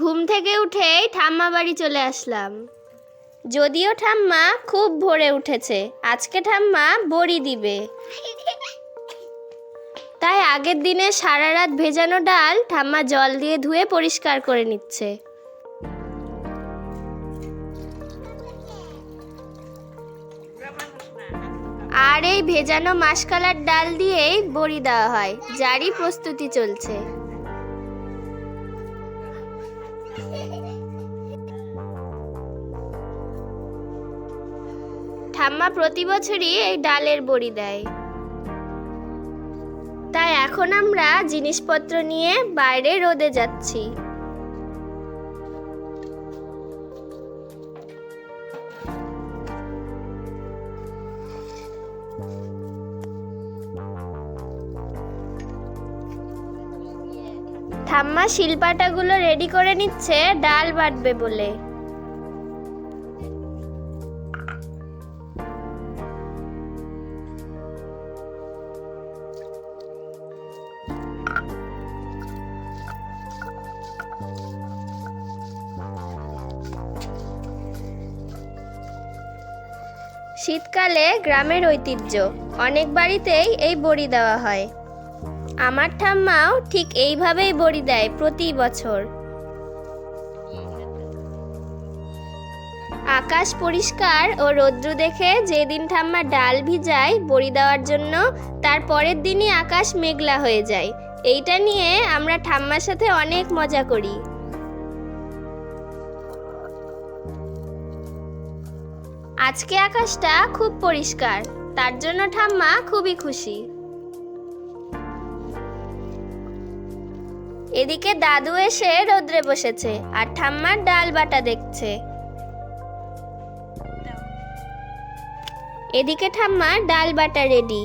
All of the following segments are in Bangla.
ঘুম থেকে উঠেই ঠাম্মা বাড়ি চলে আসলাম। যদিও ঠাম্মা খুব ভোরে উঠেছে, আজকে ঠাম্মা বড়ি দিবে। তাই আগের দিনে সারা রাত ভেজানো ডাল ঠাম্মা জল দিয়ে ধুয়ে পরিষ্কার করে নিচ্ছে। আর এই ভেজানো মাসকালার ডাল দিয়েই বড়ি দেওয়া হয়, যারই প্রস্তুতি চলছে। ঠাম্মা প্রতি বছরই এই ডালের বড়ি দেয়। তাই এখন আমরা জিনিসপত্র নিয়ে বাইরে রোদে যাচ্ছি। ঠাম্মা শিলপাটাগুলো রেডি করে নিচ্ছে, ডাল বাটবে বলে। শীতকালে গ্রামের ঐতিহ্য। অনেক বাড়িতেই এই বড়ি দেওয়া হয়। আমার ঠাম্মাও ঠিক এইভাবেই বড়ি দেয় প্রতি বছর। আকাশ পরিষ্কার ও রৌদ্র দেখে যেদিন ঠাম্মা ডাল ভিজায় বড়ি দেওয়ার জন্য, তার পরের দিনই আকাশ মেঘলা হয়ে যায়। এইটা নিয়ে আমরা ঠাম্মার সাথে অনেক মজা করি। আজকে আকাশটা খুব পরিষ্কার, তার জন্য ঠাম্মা খুবই খুশি। এদিকে দাদু এসে রোদ্রে বসেছে আর ঠাম্মার ডাল বাটা দেখছে। এদিকে ঠাম্মার ডাল বাটা রেডি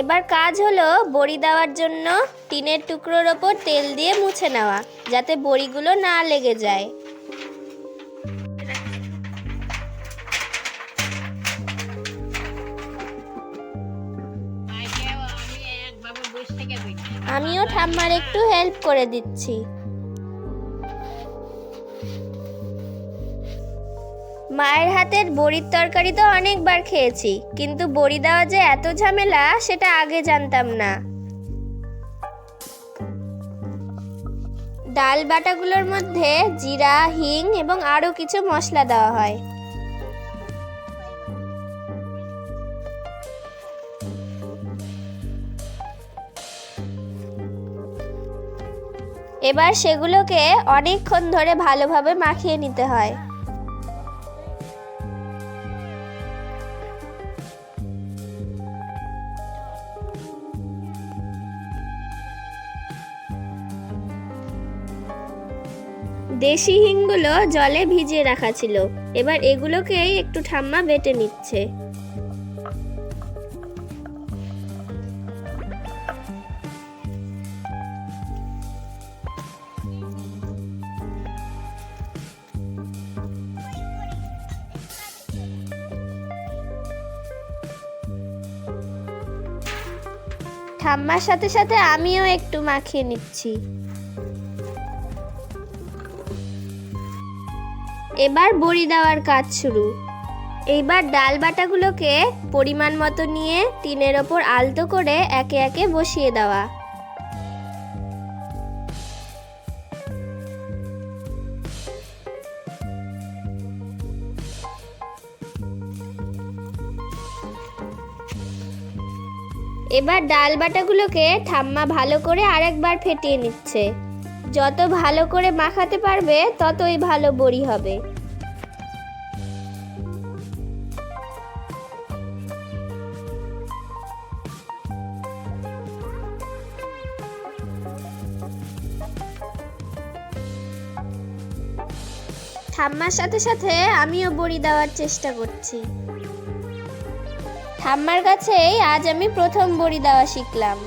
এবার কাজ হলো বড়ি দেওয়ার জন্য টিনের টুকরোর ওপর তেল দিয়ে মুছে নেওয়া, যাতে বড়িগুলো না লেগে যায়। আমিও ঠাম্মার একটু হেল্প করে দিচ্ছি। মায়ের হাতের বড়ির তরকারি তো অনেকবার খেয়েছি, কিন্তু বড়ি দেওয়া যে এত ঝামেলা, সেটা আগে জানতাম না। ডাল বাটাগুলোর মধ্যে জিরা, হিং এবং আরও কিছু মশলা দেওয়া হয়। এবার সেগুলোকে অনেকক্ষণ ধরে ভালোভাবে মাখিয়ে নিতে হয়। দেশি হিংগুলো জলে ভিজিয়ে রাখা ছিল। এবার এগুলোকেই একটু ঠাম্মা বেটে নিচ্ছে। ঠাম্মার সাথে সাথে আমিও একটু মাখিয়ে নিচ্ছি। এবার বড়ি দেওয়ার কাজ শুরু। এইবার ডাল বাটাগুলোকে পরিমাণ মতো নিয়ে টিনের ওপর আলতো করে একে একে বসিয়ে দেওয়া। এবার ডাল বাটাগুলোকে ঠাম্মা ভালো করে আরেকবার ফেটিয়ে নিচ্ছে। যত ভালো করে মাখাতে পারবে, ততই ভালো বড়ি হবে। ঠাম্মার সাথে সাথে আমিও বড়ি দেওয়ার চেষ্টা করছি। ঠাম্মার কাছেই আজ আমি প্রথম বড়ি দেওয়া শিখলাম।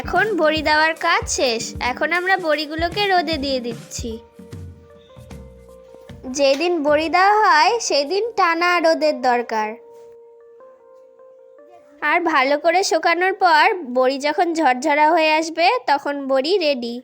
এখন বড়ি দেওয়ার কাজ শেষ। এখন আমরা বড়িগুলোকে রোদে দিয়ে দিচ্ছি। যেদিন বড়ি দেওয়া হয়, সেদিন টানা রোদের দরকার। আর ভালো করে শুকানোর পর বড়ি যখন ঝরঝরা হয়ে আসবে, তখন বড়ি রেডি